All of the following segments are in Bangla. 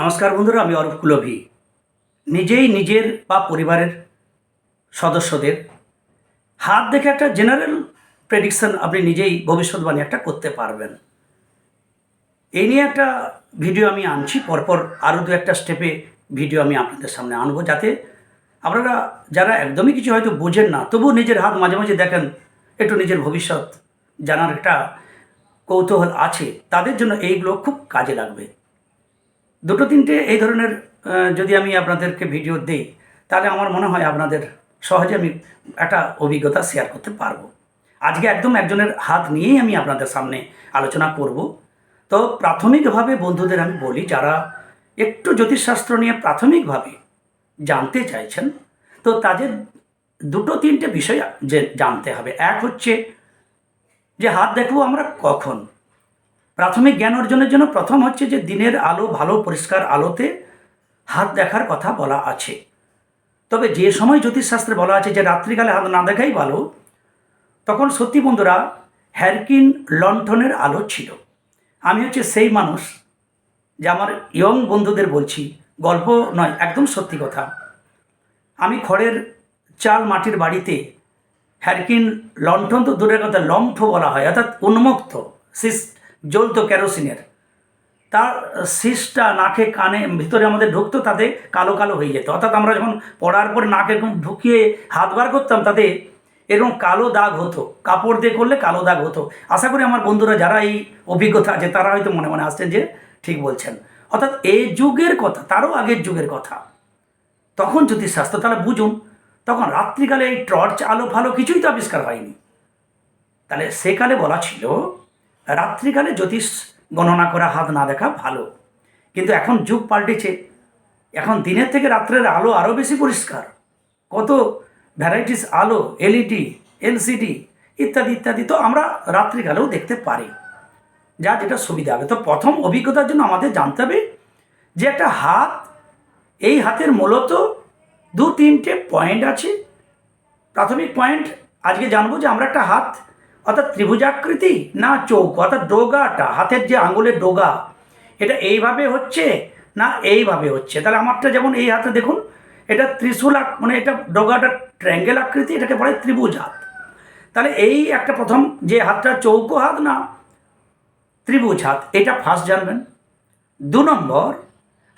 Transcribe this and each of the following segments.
নমস্কার বন্ধুরা, আমি অরূপ কুলভি। নিজেই নিজের বা পরিবারের সদস্যদের হাত দেখে একটা জেনারেল প্রেডিকশন আপনি নিজেই ভবিষ্যৎবাণী একটা করতে পারবেন। এই নিয়ে একটা ভিডিও আমি আনছি, পরপর আরও দু একটা স্টেপে ভিডিও আমি আপনাদের সামনে আনব যাতে আপনারা যারা একদমই কিছু হয়তো বোঝেন না, তবুও নিজের হাত মাঝে মাঝে দেখেন, একটু নিজের ভবিষ্যৎ জানার একটা কৌতূহল আছে, তাদের জন্য এইগুলো খুব কাজে লাগবে। দুটো তিনটে এই ধরনের যদি আমি আপনাদেরকে ভিডিও দেই, তাহলে আমার মনে হয় আপনাদের সহজে আমি একটা অভিজ্ঞতা শেয়ার করতে পারব। আজকে একদম একজনের হাত নিয়েই আমি আপনাদের সামনে আলোচনা করব। তো প্রাথমিকভাবে বন্ধুদের আমি বলি, যারা একটু জ্যোতিষশাস্ত্র নিয়ে প্রাথমিকভাবে জানতে চাইছেন, তো তাদের দুটো তিনটে বিষয় যে জানতে হবে। এক হচ্ছে যে হাত দেখব আমরা কখন? প্রাথমিক জ্ঞান অর্জনের জন্য প্রথম হচ্ছে যে দিনের আলো, ভালো, পরিষ্কার আলোতে হাত দেখার কথা বলা আছে। তবে যে সময় জ্যোতিষশাস্ত্রে বলা আছে যে রাত্রিকালে হাত না দেখাই ভালো, তখন সত্যি বন্ধুরা, হ্যারকিন লণ্ঠনের আলো ছিল। আমি হচ্ছে সেই মানুষ যে আমার ইয়ং বন্ধুদের বলছি, গল্প নয়, একদম সত্যি কথা। আমি খড়ের চাল মাটির বাড়িতে হ্যারকিন লণ্ঠন তো দূরের কথা, লম্ফ বলা হয়, অর্থাৎ উন্মুক্ত সিস জ্বলত কেরোসিনের। তার শীষটা নাকে, কানে, ভিতরে আমাদের ঢুকতো, তাতে কালো কালো হয়ে যেত। অর্থাৎ আমরা যখন পড়ার পর নাকে ঢুকিয়ে হাত বার করতাম, তাতে এরকম কালো দাগ হতো। কাপড় দিয়ে করলে কালো দাগ হতো। আশা করি আমার বন্ধুরা যারা এই অভিজ্ঞতা আছে, তারা হয়তো মনে মনে আসছেন যে ঠিক বলছেন। অর্থাৎ এই যুগের কথা, তারও আগের যুগের কথা। তখন জ্যোতিষশাস্ত্র তাহলে বুঝুন, তখন রাত্রিকালে এই টর্চ আলো ফালো কিছুই তো আবিষ্কার হয়নি। তাহলে সেকালে বলা ছিল রাত্রিকালে জ্যোতিষ গণনা করা হাত না দেখা ভালো। কিন্তু এখন যুগ পাল্টেছে। এখন দিনের থেকে রাত্রের আলো আরও বেশি পরিষ্কার। কত ভ্যারাইটিস আলো, এলইডি, এলসিডি ইত্যাদি ইত্যাদি তো আমরা রাত্রিকালেও দেখতে পারি। যা যেটা সুবিধা হবে। তো প্রথম অভিজ্ঞতার জন্য আমাদের জানতে হবে যে একটা হাত, এই হাতের মূলত দু তিনটে পয়েন্ট আছে। প্রাথমিক পয়েন্ট, আজকে জানব যে আমরা একটা হাত অর্থাৎ ত্রিভুজাকৃতি না চৌক, অর্থাৎ ডোগাটা, হাতের যে আঙুলের ডোগা, এটা এইভাবে হচ্ছে না এইভাবে হচ্ছে? তাহলে আমারটা যেমন এই হাতে দেখুন, এটা ত্রিশূল মানে এটা ডোগাটা ট্র্যাঙ্গেল আকৃতি, এটাকে বলে ত্রিভুজ হাত। তাহলে এই একটা প্রথম যে হাতটা চৌকো হাত না, ত্রিভুজ হাত, এটা ফার্স্ট জানবেন। দু নম্বর,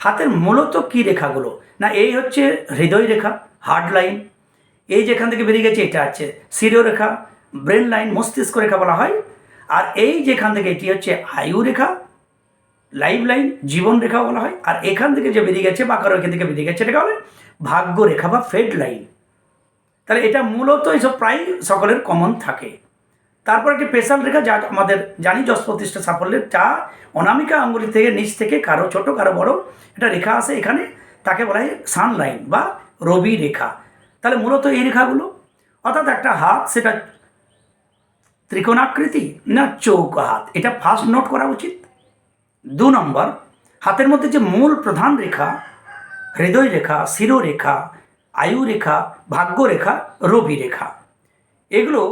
হাতের মূলত কী রেখাগুলো? না, এই হচ্ছে হৃদয় রেখা হার্ড লাইন এই যেখান থেকে বেরিয়ে গেছে, এটা হচ্ছে শিরোরেখা ব্রেন লাইন মস্তিষ্ক রেখা বলা হয়। আর এই যেখান থেকে এটি হচ্ছে আয়ু রেখা লাইফ লাইন জীবন রেখা বলা হয়। আর এখান থেকে যে বেরিয়ে গেছে বা কারও এখান থেকে বেরিয়ে গেছে এটাকে বলে ভাগ্য রেখা বা ফেড লাইন তাহলে এটা মূলত এইসব প্রায় সকলের কমন থাকে। তারপর একটি স্পেশাল রেখা যা আমাদের জানি, যশ প্রতিষ্ঠা সাফল্যের যা অনামিকা আঙ্গুলি থেকে নিচ থেকে কারও ছোট, কারও বড় এটা রেখা আছে এখানে। তাকে বলা হয় সানলাইন বা রবি রেখা। তাহলে মূলত এই রেখাগুলো। অর্থাৎ একটা হাত, সেটা ত্রিকোণাকৃতি না চৌকো হাত? এটা ফার্স্ট নোট করা উচিত। দু নম্বর, হাতের মধ্যে যে মূল প্রধান রেখা, হৃদয় রেখা শিরোরেখা আয়ু রেখা, ভাগ্য রেখা, রবি রেখা, এগুলো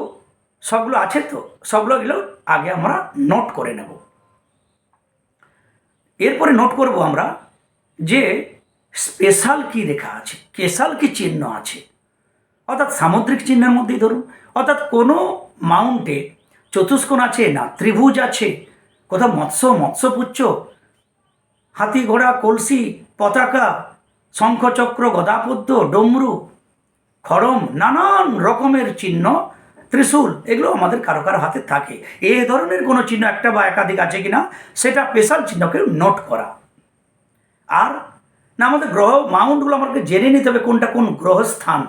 সবগুলো আছে তো? সবগুলো এগুলো আগে আমরা নোট করে নেব। এরপরে নোট করব আমরা যে স্পেশাল কি রেখা আছে কেশাল কি চিহ্ন আছে? অর্থাৎ সামুদ্রিক চিহ্নের মধ্যেই ধরুন, অর্থাৎ কোনো মাউন্টে চতুষ্কোণ আছে, না ত্রিভুজ আছে? কোথাও মৎস্য, মৎস্যপুচ্ছ? হাতি ঘোড়া, কলসি, পতাকা, শঙ্খচক্র গদাপদ্য ডমরু, খড়ম, নানান রকমের চিহ্ন, ত্রিশূল, এগুলো আমাদের কারও কারও হাতে থাকে। এ ধরনের কোনো চিহ্ন একটা বা একাধিক আছে কিনা, সেটা স্পেশাল চিহ্নকে নোট করা। আর না, আমাদের গ্রহ, মাউন্টগুলো আমাকে জেনে নিতে হবে কোনটা কোন গ্রহস্থান।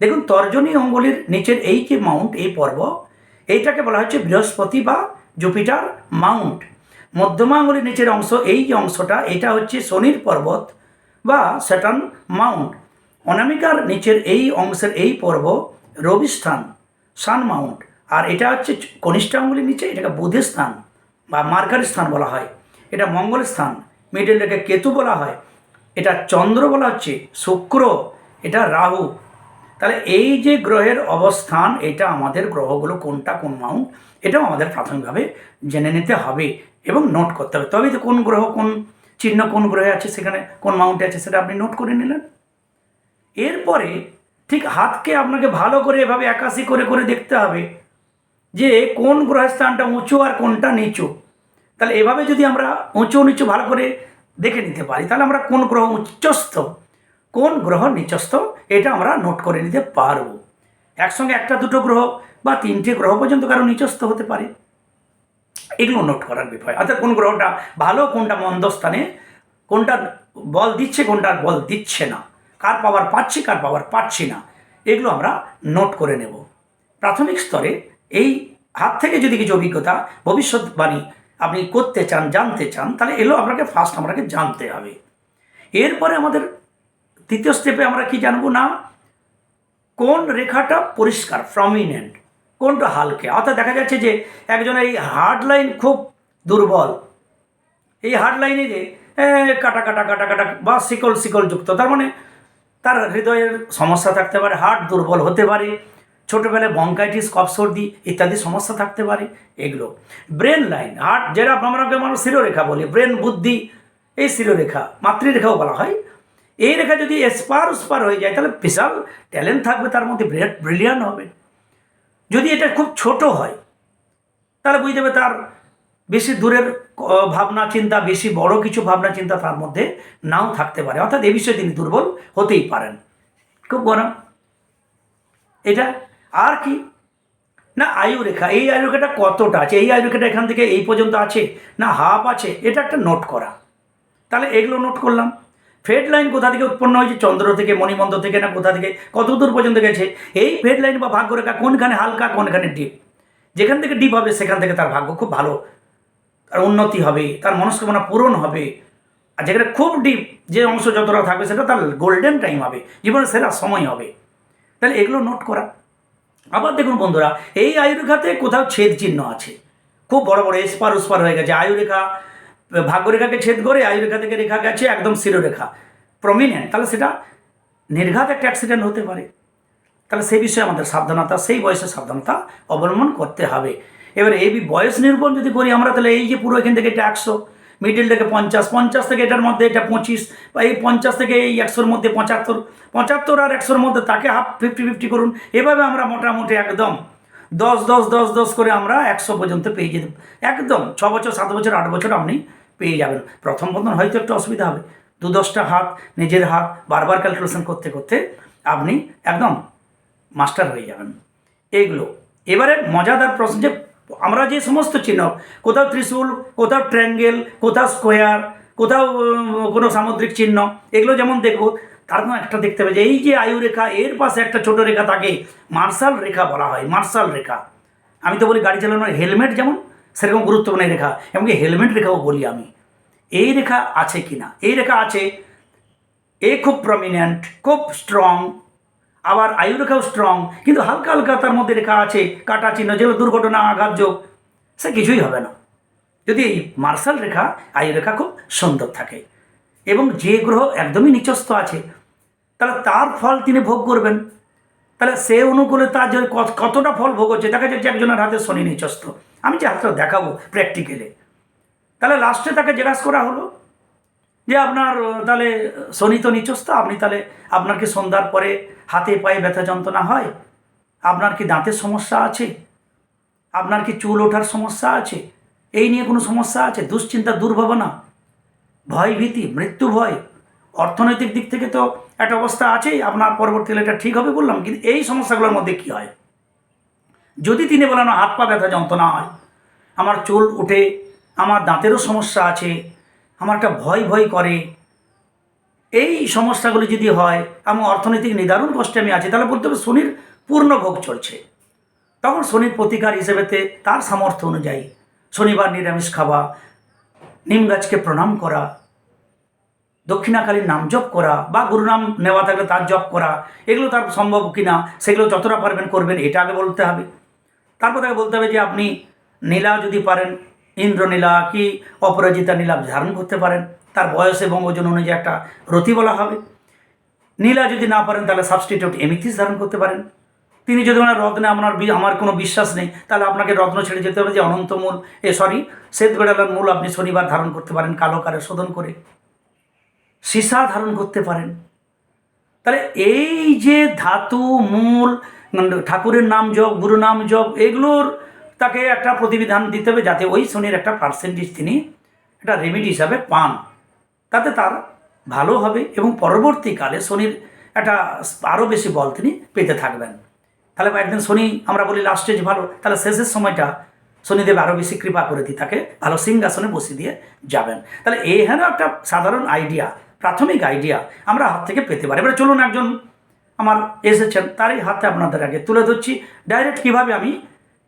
দেখুন, তর্জনী অঙ্গলির নিচের এই যে মাউন্ট, এই পর্ব এইটাকে বলা হচ্ছে বৃহস্পতি বা জুপিটার মাউন্ট। মধ্যমা আঙ্গুলির নিচের অংশ, এই যে অংশটা, এটা হচ্ছে শনির পর্বত বা স্যাটার্ন মাউন্ট। অনামিকার নিচের এই অংশের এই পর্ব রবি স্থান, সান মাউন্ট। আর এটা হচ্ছে কনিষ্ঠ আঙ্গুলির নিচে, এটাকে বুধের স্থান বা মার্কার স্থান বলা হয়। এটা মঙ্গল স্থান মিডল কেতু বলা হয়। এটা চন্দ্র বলা হচ্ছে শুক্র, এটা রাহু। তাহলে এই যে গ্রহের অবস্থান, এটা আমাদের গ্রহগুলো কোনটা, কোন মাউন্ট, এটাও আমাদের প্রাথমিকভাবে জেনে নিতে হবে এবং নোট করতে হবে। তবেই তো কোন গ্রহ, কোন চিহ্ন, কোন গ্রহে আছে সেখানে, কোন মাউন্টে আছে সেটা আপনি নোট করে নিলেন। এরপরে ঠিক হাতকে আপনাকে ভালো করে এভাবে একাশি করে করে দেখতে হবে যে কোন গ্রহের স্থানটা উঁচু আর কোনটা নিচু। তাহলে এভাবে যদি আমরা উঁচু, নিচু ভালো করে দেখে নিতে পারি, তাহলে আমরা কোন গ্রহ উচ্চস্থ কোন গ্রহ নিচস্থ, এটা আমরা নোট করে নিতে পারব। একসঙ্গে একটা, দুটো গ্রহ বা তিনটে গ্রহ পর্যন্ত কারও নিচস্থ হতে পারে। এগুলো নোট করার বিষয়। অর্থাৎ কোন গ্রহটা ভালো, কোনটা মন্দ স্থানে কোনটা বল দিচ্ছে, কোনটার বল দিচ্ছে না। কার পাওয়ার পাচ্ছি, কার পাওয়ার পাচ্ছি না। এগুলো আমরা নোট করে নেব। প্রাথমিক স্তরে এই হাত থেকে যদি কিছু অভিজ্ঞতা ভবিষ্যৎবাণী আপনি করতে চান, জানতে চান, তাহলে এগুলো আপনাকে ফার্স্ট আপনাকে জানতে হবে। এরপরে আমাদের তৃতীয় স্টেপে আমরা কি জানব না? কোন রেখাটা পরিষ্কার প্রমিনেন্ট কোনটা হালকে? অর্থাৎ দেখা যাচ্ছে যে একজনের এই হার্ড লাইন খুব দুর্বল। এই হার্ড লাইনে যে কাটা কাটা কাটা কাটা বা শিকল শিকল যুক্ত। তার মানে তার হৃদয়ের সমস্যা থাকতে পারে হার্ট দুর্বল হতে পারে, ছোটোবেলায় বঙ্কাইটিস কফ সর্দি ইত্যাদি সমস্যা থাকতে পারে, এগুলো। ব্রেন লাইন হার্ট যেটা আমরা মানুষ শিরোরেখা বলি ব্রেন বুদ্ধি, এই শিরোরেখা, মাতৃরেখাও বলা হয়। এই রেখা যদি এসপার উস্পার হয়ে যায়, তাহলে বিশাল ট্যালেন্ট থাকবে, তার মধ্যে ব্রিলিয়ান হবে। যদি এটা খুব ছোট হয়, তাহলে বুঝতে হবে তার বেশি দূরের ভাবনা চিন্তা, বেশি বড় কিছু ভাবনা চিন্তা তার মধ্যে নাও থাকতে পারে। অর্থাৎ এ বিষয়ে তিনি দুর্বল হতেই পারেন। খুব গরম। এটা আর কি? না, আয়ু রেখা। এই আয়ু রেখাটা কতটা আছে? এই আয়ু রেখাটা এখান থেকে এই পর্যন্ত আছে? না হাফ আছে। এটা একটা নোট করা। তাহলে এগুলো নোট করলাম। ফেড লাইন কোথা থেকে উৎপন্ন হয়েছে? চন্দ্র থেকে, মণিমন্দ থেকে না কোথা থেকে? কত দূর পর্যন্ত গেছে? এই ফেড লাইন বা ভাগ্যরেখা কোনখানে হালকা, কোনখানে ডিপ যেখান থেকে ডিপ হবে, সেখান থেকে তার ভাগ্য খুব ভালো। তার উন্নতি হবে, তার মনস্কামনা পূরণ হবে। আর যেখানে খুব ডিপ যে অংশ যতটা থাকবে, সেটা তার গোল্ডেন টাইম হবে। জীবনের সেরা সময় হবে। তাহলে এগুলো নোট করা। আবার দেখুন বন্ধুরা, এই আয়ুরেখাতে কোথাও ছেদ চিহ্ন আছে। খুব বড় বড় এসপার উস্পার হয়ে গেছে। আয়ুরেখা ভাগ্যরেখাকে ছেদ করে আয়ুরেখা থেকে রেখা গেছে, একদম শিরোরেখা। প্রমিনেন্ট, তাহলে সেটা নির্ঘাত একটা অ্যাক্সিডেন্ট হতে পারে। তাহলে সেই বিষয়ে আমাদের সাবধানতা, সেই বয়সে সাবধানতা অবলম্বন করতে হবে। এবার এই বয়স নির্ভর যদি করি আমরা, তাহলে এই যে পুরো এখান থেকে এটা একশো মিডিল থেকে পঞ্চাশ পঞ্চাশ থেকে এটার মধ্যে এটা পঁচিশ, বা এই পঞ্চাশ থেকে এই একশোর মধ্যে পঁচাত্তর পঁচাত্তর আর একশোর মধ্যে তাকে হাফ ফিফটি ফিফটি করুন। এভাবে আমরা মোটামুটি একদম দশ দশ দশ দশ করে আমরা একশো পর্যন্ত পেয়ে যেতে একদম ছ বছর, সাত বছর, আট বছর আপনি পেয়ে যাবেন। প্রথম প্রথম হয়তো একটু অসুবিধা হবে। দু দশটা হাত, নিজের হাত বারবার ক্যালকুলেশন করতে করতে আপনি একদম মাস্টার হয়ে যাবেন। এইগুলো এবারে মজাদার প্রশ্ন যে, আমরা যে সমস্ত চিহ্ন, কোথাও ত্রিশূল, কোথাও ট্র্যাঙ্গেল কোথাও স্কোয়ার কোথাও কোনো সামুদ্রিক চিহ্ন, এগুলো যেমন দেখব মধ্যে একটা দেখতে হবে যে এই যে আয়ু রেখা, এর পাশে একটা ছোট রেখা থাকে মার্শাল রেখা বলা হয়, মার্শাল রেখা। আমি তো বলি গাড়ি চালানোর হেলমেট যেমন, সেরকম গুরুত্বপূর্ণ এই রেখা, এমনকি হেলমেট রেখাও বলি আমি। এই রেখা আছে কি না এই রেখা আছে। এ খুব প্রমিনেন্ট খুব স্ট্রং আবার আয়ু রেখাও স্ট্রং কিন্তু হালকা হালকা তার মধ্যে রেখা আছে, কাটা চিহ্ন, যেগুলো দুর্ঘটনা, আঘাত, যোগ, সে কিছুই হবে না। যদি এই মার্শাল রেখা, আয়ু রেখা খুব সুন্দর থাকে, এবং যে গ্রহ একদমই নিচস্থ আছে তাহলে তার ফল তিনি ভোগ করবেন। তাহলে সে অনুকূলে তার যে কত- কতটা ফল ভোগ হচ্ছে, দেখা যাচ্ছে একজনের হাতে শনি নিচস্থ আমি যে হাতটা দেখাবো প্র্যাকটিক্যালে তাহলে লাস্টে তাকে জিজ্ঞাসা করা হলো যে আপনার তাহলে শনি তো নিচস্থ আপনি তাহলে আপনার কি সন্ধ্যার পরে হাতে পায়ে ব্যথা যন্ত্রণা হয়? আপনার কি দাঁতের সমস্যা আছে? আপনার কি চুল ওঠার সমস্যা আছে? এই নিয়ে কোনো সমস্যা আছে? দুশ্চিন্তা, দুর্ভাবনা? ভয় ভীতি, মৃত্যু ভয়? অর্থনৈতিক দিক থেকে তো একটা অবস্থা আছেই, আপনার পরবর্তীকালে এটা ঠিক হবে বললাম, কিন্তু এই সমস্যাগুলোর মধ্যে কী হয়? যদি তিনি বলেন হাত পা ব্যথা যন্ত্রণা হয়, আমার চুল উঠে, আমার দাঁতেরও সমস্যা আছে, আমার একটা ভয় ভয় করে, এই সমস্যাগুলি যদি হয় আমার অর্থনৈতিক নিদারুণ কষ্টে আমি আছি, তাহলে বলতে হবে শনির পূর্ণ ভোগ চলছে। তখন শনির প্রতিকার হিসেবেতে তার সামর্থ্য অনুযায়ী শনিবার নিরামিষ খাওয়া, নিম গাছকে প্রণাম করা দক্ষিণাকালীর নাম জপ করা বা গুরু নাম নেওয়া থাকলে তার জপ করা, এগুলো তার সম্ভব কি না সেগুলো যতটা পারবেন করবেন, এটা আগে বলতে হবে। তারপর তাকে বলতে হবে যে আপনি নীলা যদি পারেন, ইন্দ্রনীলা কি অপরাজিতা নীলা ধারণ করতে পারেন, তার বয়স এবং ওজন অনুযায়ী একটা রতি বলা হবে। নীলা যদি না পারেন, তাহলে সাবস্টিটিউট এমিথিস ধারণ করতে পারেন। তিনি যদি ওনার রত্নে আপনার আমার কোনো বিশ্বাস নেই, তাহলে আপনাকে রত্ন ছেড়ে যেতে হবে যে অনন্ত মূল, এ সরি শ্বেত মূল আপনি শনিবার ধারণ করতে পারেন, কালো কারে শোধন করে। সীসা ধারণ করতে পারেন। তাহলে এই যে ধাতু, মূল ঠাকুরের নাম জপ গুরু নাম জপ, এগুলোর তাকে একটা প্রতিবিধান দিতে হবে যাতে ওই শনির একটা পার্সেন্টেজ তিনি একটা রেমিডি হিসাবে পান। তাতে তার ভালো হবে এবং পরবর্তীকালে শনির একটা আরও বেশি বল তিনি পেতে থাকবেন। তাহলে একদিন শনি, আমরা বলি লাস্ট স্টেজ ভালো, তাহলে শেষের সময়টা শনিদেব আরও বেশি কৃপা করে দিই তাকে ভালো সিংহাসনে বসিয়ে দিয়ে যাবেন। তাহলে এই হ্যাঁ একটা সাধারণ আইডিয়া প্রাথমিক আইডিয়া আমরা হাত থেকে পেতে পারি। এবারে চলুন একজন আমার এসেছেন, তারই হাতে আপনাদের আগে তুলে ধরছি। ডাইরেক্ট কীভাবে আমি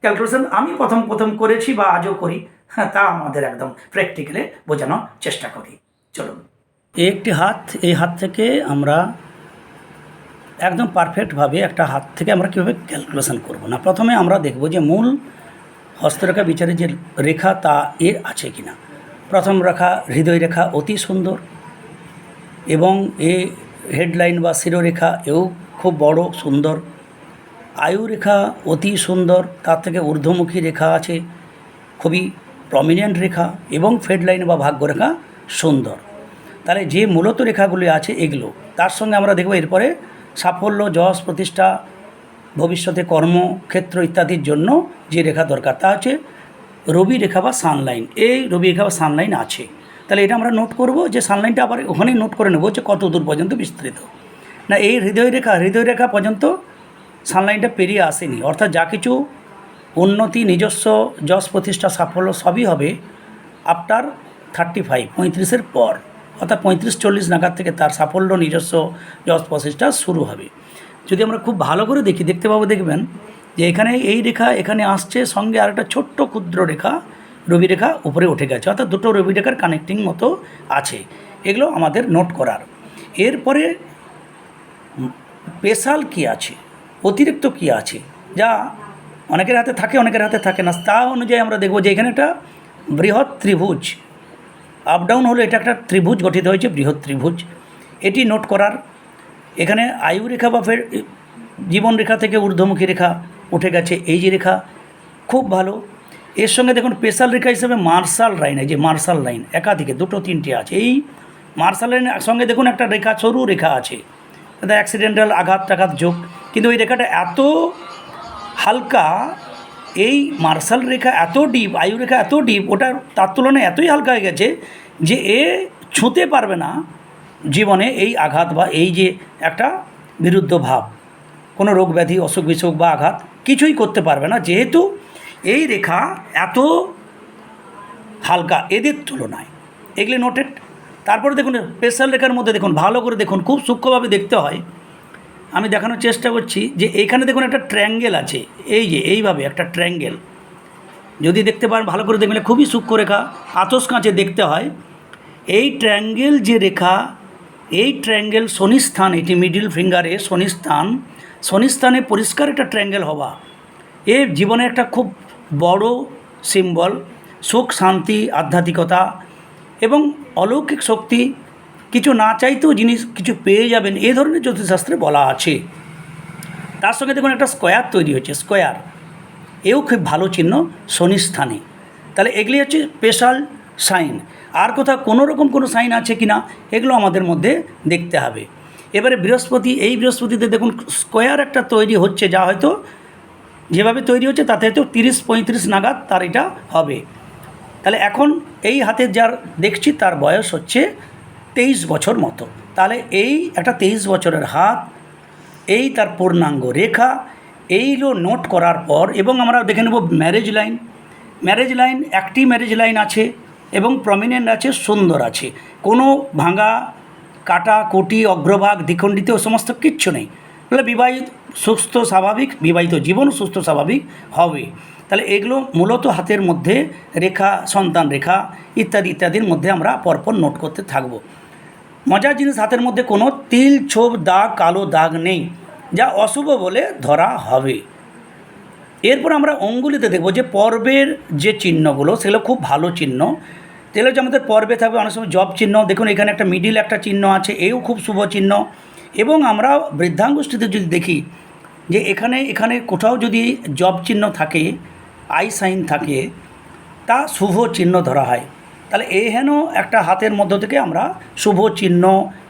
ক্যালকুলেশন আমি প্রথম প্রথম করেছি বা আজও করি হ্যাঁ তা আমাদের একদম প্র্যাকটিক্যালে বোঝানোর চেষ্টা করি। চলুন। একটি হাত, এই হাত থেকে আমরা একদম পারফেক্টভাবে একটা হাত থেকে আমরা কীভাবে ক্যালকুলেশন করব? না, প্রথমে আমরা দেখব যে মূল হস্তরেখা বিচারে যে রেখা, তা এর আছে কি না প্রথম রেখা, হৃদয় রেখা অতি সুন্দর। এবং এ হেডলাইন বা শিরোরেখা এও খুব বড়, সুন্দর। আয়ু রেখা অতি সুন্দর, তার থেকে ঊর্ধ্বমুখী রেখা আছে, খুবই প্রমিনেন্ট রেখা এবং ফেডলাইন বা ভাগ্যরেখা সুন্দর। তাহলে যে মূলত রেখাগুলি আছে এগুলো, তার সঙ্গে আমরা দেখব এরপরে সাফল্য, যশ, প্রতিষ্ঠা, ভবিষ্যতে কর্মক্ষেত্র ইত্যাদির জন্য যে রেখা দরকার, তা হচ্ছে রবি রেখা বা সানলাইন এই রবি রেখা বা সানলাইন আছে। তাহলে এটা আমরা নোট করব যে সানলাইনটা আবার ওখানেই নোট করে নেব যে কত দূর পর্যন্ত বিস্তৃত। না, এই হৃদয় রেখা হৃদয় রেখা পর্যন্ত সানলাইনটা পেরিয়ে আসেনি। অর্থাৎ যা কিছু উন্নতি, নিজস্ব যশ প্রতিষ্ঠা, সাফল্য সবই হবে আফটার থার্টি ফাইভ পঁয়ত্রিশের পর। অর্থাৎ পঁয়ত্রিশ, চল্লিশ নাগাদ থেকে তার সাফল্য, নিজস্ব যশ প্রচেষ্টা শুরু হবে। যদি আমরা খুব ভালো করে দেখি, দেখতে পাবো, দেখবেন যে এখানে এই রেখা এখানে আসছে সঙ্গে আরেকটা ছোট্ট ক্ষুদ্র রেখা রবি রেখা উপরে উঠে গেছে, অর্থাৎ দুটো রবি রেখার কানেক্টিং মতো আছে। এগুলো আমাদের নোট করার। এরপরে স্পেশাল কী আছে? অতিরিক্ত কী আছে? যা অনেকের হাতে থাকে, অনেকের হাতে থাকে না। তা অনুযায়ী আমরা দেখব যে এখানে একটা বৃহৎ ত্রিভুজ আপ ডাউন হলে এটা একটা ত্রিভুজ গঠিত হয়েছে, বৃহৎ ত্রিভুজ। এটি নোট করার। এখানে আয়ু রেখা বা ফের জীবন রেখা থেকে ঊর্ধ্বমুখী রেখা উঠে গেছে, এই যে রেখা, খুব ভালো। এর সঙ্গে দেখুন স্পেশাল রেখা হিসেবে মার্শাল লাইন এই যে মার্শাল লাইন একাধিকে, দুটো, তিনটে আছে। এই মার্শাল লাইনের সঙ্গে দেখুন একটা রেখা, সরু রেখা আছে। এটা অ্যাক্সিডেন্টাল আঘাত টাঘাত যোগ। কিন্তু ওই রেখাটা এত হালকা, এই মার্শাল রেখা এত ডিপ আয়ু রেখা এত ডিপ ওটা তার তুলনায় এতই হালকা হয়ে গেছে যে এ ছুঁতে পারবে না জীবনে এই আঘাত বা এই যে একটা বিরুদ্ধ ভাব। কোনো রোগ ব্যাধি অসুখ বিসুখ বা আঘাত কিছুই করতে পারবে না। যেহেতু এই রেখা এত হালকা এদের তুলনায়। এগুলি নোটেড তারপরে দেখুন স্পেশাল রেখার মধ্যে দেখুন, ভালো করে দেখুন, খুব সূক্ষ্মভাবে দেখতে হয়। আমি দেখানোর চেষ্টা করছি যে এইখানে দেখুন একটা ট্র্যাঙ্গেল আছে। এই যে, এইভাবে একটা ট্র্যাঙ্গেল যদি দেখতে পারেন, ভালো করে দেখলে খুবই সূক্ষ্ম রেখা, আতস কাঁচে দেখতে হয়। এই ট্র্যাঙ্গেল যে রেখা, এই ট্র্যাঙ্গেল শনিস্থান, এটি মিডিল ফিঙ্গারে শনিস্থান। শনিস্থানে পরিষ্কার একটা ট্র্যাঙ্গেল হওয়া। এ জীবনে একটা খুব বড় সিম্বল, সুখ, শান্তি, আধ্যাত্মিকতা এবং অলৌকিক শক্তি। কিছু না চাইতেও জিনিস কিছু পেয়ে যাবেন, এ ধরনের জ্যোতিষশাস্ত্রে বলা আছে। তার সঙ্গে দেখুন একটা স্কোয়ার তৈরি হচ্ছে, স্কোয়ার। এও খুব ভালো চিহ্ন শনিস্থানে তাহলে এগুলি হচ্ছে স্পেশাল সাইন। আর কোথাও কোনো রকম কোনো সাইন আছে কি না এগুলো আমাদের মধ্যে দেখতে হবে। এবারে বৃহস্পতি, এই বৃহস্পতিতে দেখুন স্কোয়ার একটা তৈরি হচ্ছে, যা হয়তো যেভাবে তৈরি হচ্ছে, তাতে হয়তো তিরিশ, পঁয়ত্রিশ নাগাদ তার এটা হবে। তাহলে এখন এই হাতে যার দেখছি, তার বয়স হচ্ছে তেইশ বছর মতো। তাহলে এই একটা তেইশ বছরের হাত, এই তার পূর্ণাঙ্গ রেখা এইগুলো নোট করার পর, এবং আমরা দেখে নেব ম্যারেজ লাইন ম্যারেজ লাইন একটি ম্যারেজ লাইন আছে, এবং প্রমিনেন্ট আছে, সুন্দর আছে। কোনো ভাঙা, কাটা, কোটি, অগ্রভাগ, দ্বিখণ্ডিত ও সমস্ত কিচ্ছু নেই। তাহলে বিবাহিত সুস্থ, স্বাভাবিক, বিবাহিত জীবন সুস্থ, স্বাভাবিক হবে। তাহলে এগুলো মূলত হাতের মধ্যে রেখা, সন্তান রেখা ইত্যাদি, ইত্যাদির মধ্যে আমরা পরপর নোট করতে থাকব। মজার জিনিস, হাতের মধ্যে কোনো তিল, ছোপ, দাগ, কালো দাগ নেই, যা অশুভ বলে ধরা হবে। এরপর আমরা অঙ্গুলিতে দেখব যে পর্বের যে চিহ্নগুলো, সেগুলো খুব ভালো চিহ্ন। তাহলে হচ্ছে আমাদের পর্বে থাকবে অনেক সময় জব চিহ্ন। দেখুন, এখানে একটা মিডিল একটা চিহ্ন আছে, এও খুব শুভ চিহ্ন। এবং আমরা বৃদ্ধাঙ্গুষ্ঠীতে যদি দেখি, যে এখানে এখানে কোথাও যদি জব চিহ্ন থাকে, আই সাইন থাকে, তা শুভ চিহ্ন ধরা হয়। তাহলে এই হেন একটা হাতের মধ্য থেকে আমরা শুভ চিহ্ন,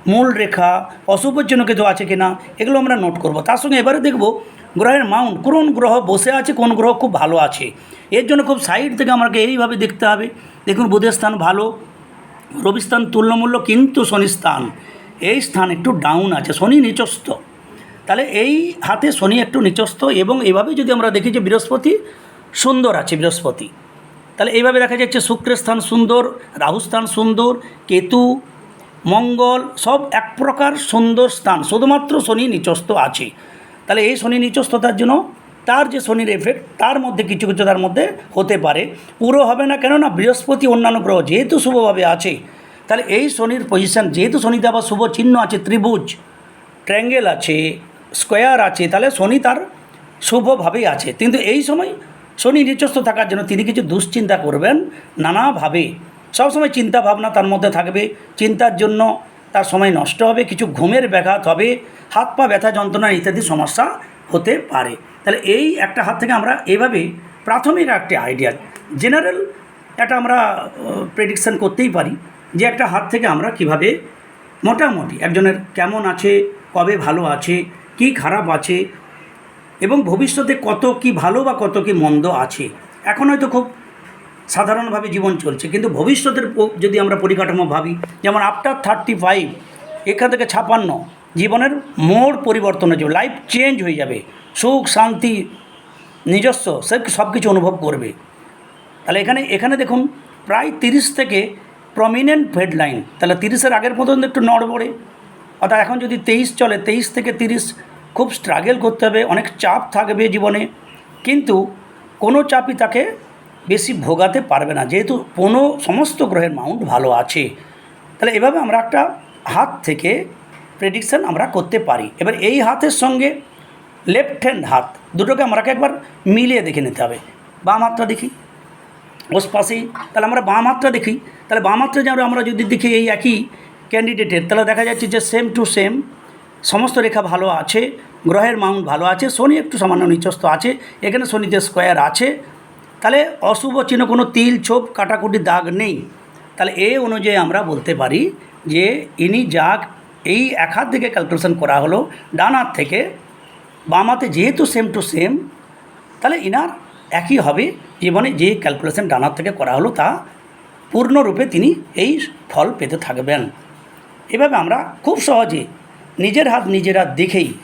মূল রেখা অশুভর জন্য কিছু আছে কি না এগুলো আমরা নোট করব। তার সঙ্গে এবারে দেখব, গ্রহের মাউন্ট কোন গ্রহ বসে আছে, কোন গ্রহ খুব ভালো আছে। এর জন্য খুব সাইড থেকে আমাকে এইভাবে দেখতে হবে। দেখুন, বুধের স্থান ভালো রবিস্থান তুল্যমূল্য, কিন্তু শনি স্থান। এই স্থান একটু ডাউন আছে, শনি নিচস্থ। তাহলে এই হাতে শনি একটু নিচস্থ এবং এভাবে যদি আমরা দেখি যে বৃহস্পতি সুন্দর আছে, বৃহস্পতি। তাহলে এইভাবে দেখা যাচ্ছে শুক্রের স্থান সুন্দর রাহু স্থান সুন্দর, কেতু, মঙ্গল, সব এক প্রকার সুন্দর স্থান, শুধুমাত্র শনি নিচস্থ আছে। তাহলে এই শনি নিচস্থতার জন্য তার যে শনির এফেক্ট তার মধ্যে কিছু কিছু তার মধ্যে হতে পারে। পুরো হবে না, কেননা বৃহস্পতি অন্যান্য গ্রহ যেহেতু শুভভাবে আছে তাহলে এই শনির পজিশন যেহেতু শনিতে আবার শুভ চিহ্ন আছে, ত্রিভুজ ট্র্যাঙ্গেল আছে স্কোয়ার আছে, তাহলে শনি তার শুভভাবেই আছে। কিন্তু এই সময় শনি নিচস্থ থাকার জন্য তিনি কিছু দুশ্চিন্তা করবেন নানাভাবে। সবসময় চিন্তা ভাবনা তার মধ্যে থাকবে, চিন্তার জন্য তার সময় নষ্ট হবে, কিছু ঘুমের ব্যাঘাত হবে, হাত পা ব্যথা যন্ত্রণা ইত্যাদি সমস্যা হতে পারে। তাহলে এই একটা হাত থেকে আমরা এইভাবে প্রাথমিক একটি আইডিয়া জেনারেল একটা আমরা প্রেডিকশান করতেই পারি। যে একটা হাত থেকে আমরা কীভাবে মোটামুটি একজনের কেমন আছে, কবে ভালো আছে, কি খারাপ আছে এবং ভবিষ্যতে কত কি ভালো বা কত কি মন্দ আছে। এখন হয়তো খুব সাধারণভাবে জীবন চলছে, কিন্তু ভবিষ্যতের যদি আমরা পরিকাঠামো ভাবি, যেমন আফটার থার্টি ফাইভ এখান থেকে ছাপান্ন, জীবনের মোড় পরিবর্তন হয়ে যাবে লাইফ চেঞ্জ হয়ে যাবে, সুখ, শান্তি, নিজস্ব, সে সব কিছু অনুভব করবে। তাহলে এখানে এখানে দেখুন, প্রায় তিরিশ থেকে প্রমিনেন্ট হেডলাইন তাহলে তিরিশের আগের পর্যন্ত একটু নড়বড়ে। অর্থাৎ এখন যদি তেইশ চলে, তেইশ থেকে তিরিশ খুব স্ট্রাগেল করতে হবে, অনেক চাপ থাকবে জীবনে। কিন্তু কোনো চাপই তাকে বেশি ভোগাতে পারবে না। যেহেতু কোনো সমস্ত গ্রহের মাউন্ট ভালো আছে। তাহলে এভাবে আমরা একটা হাত থেকে প্রেডিকশান আমরা করতে পারি। এবার এই হাতের সঙ্গে লেফট হ্যান্ড হাত, দুটোকে আমাকে একবার মিলিয়ে দেখে নিতে হবে। বাম হাতটা দেখি। ওস পাশেই। তাহলে আমরা বাম হাতটা দেখি। তাহলে বাম হাতটা যেন আমরা যদি দেখি এই একই ক্যান্ডিডেটের তাহলে দেখা যাচ্ছে যে সেম টু সেম সমস্ত রেখা ভালো আছে, গ্রহের মাউন্ট ভালো আছে, শনি একটু সামান্য নিচস্থ আছে, এখানে শনিতে স্কোয়ার আছে। তাহলে অশুভ চিহ্ন, কোনো তিল, ছোপ, কাটাকুটি, দাগ নেই। তাহলে এ অনুযায়ী আমরা বলতে পারি যে ইনি যাক এই এক হাত থেকে ক্যালকুলেশন করা হলো, ডান হাত থেকে বাম হাতে যেহেতু সেম টু সেম তাহলে ইনার একই হবে। জীবনে যে ক্যালকুলেশন ডানার থেকে করা হলো তা পূর্ণরূপে তিনি এই ফল পেতে থাকবেন। এভাবে আমরা খুব সহজে নিজের হাত নিজেরা দেখেই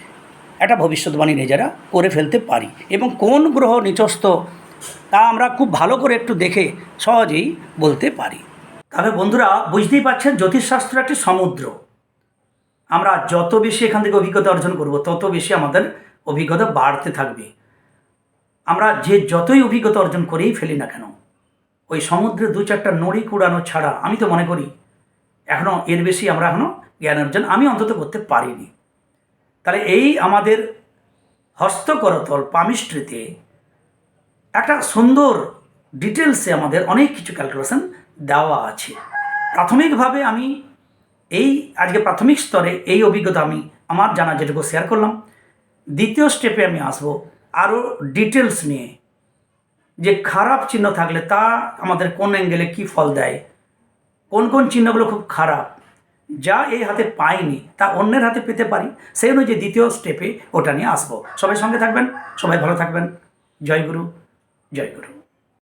একটা ভবিষ্যৎবাণী নিজেরা করে ফেলতে পারি এবং কোন গ্রহ নিচস্থ তা আমরা খুব ভালো করে একটু দেখে সহজেই বলতে পারি। তবে বন্ধুরা, বুঝতেই পারছেন জ্যোতিষশাস্ত্র একটি সমুদ্র। আমরা যত বেশি এখান থেকে অভিজ্ঞতা অর্জন করব, তত বেশি আমাদের অভিজ্ঞতা বাড়তে থাকবে। আমরা যে যতই অভিজ্ঞতা অর্জন করেই ফেলি না কেন, ওই সমুদ্রে দু চারটা নড়ি কুড়ানো ছাড়া আমি তো মনে করি এখনও এর বেশি আমরা এখনও জ্ঞান অর্জন আমি অন্তত করতে পারিনি। তাহলে এই আমাদের হস্তকরতল পামিস্ট্রিতে একটা সুন্দর ডিটেলসে আমাদের অনেক কিছু ক্যালকুলেশন দেওয়া আছে। প্রাথমিকভাবে আমি এই আজকে প্রাথমিক স্তরে এই অভিজ্ঞতা আমি আমার জানা যেটুকু শেয়ার করলাম। দ্বিতীয় স্টেপে আমি আসব আরও ডিটেলস নিয়ে। যে খারাপ চিহ্ন থাকলে তা আমাদের কোন অ্যাঙ্গেলে কী ফল দেয়? কোন কোন চিহ্নগুলো খুব খারাপ? যা এই হাতে পাইনি, তা অন্যের হাতে পেতে পারি। সেই অনুযায়ী দ্বিতীয় স্টেপে ওটা নিয়ে আসব। সবাই সঙ্গে থাকবেন, সবাই ভালো থাকবেন। জয় গুরু জয় গুরু।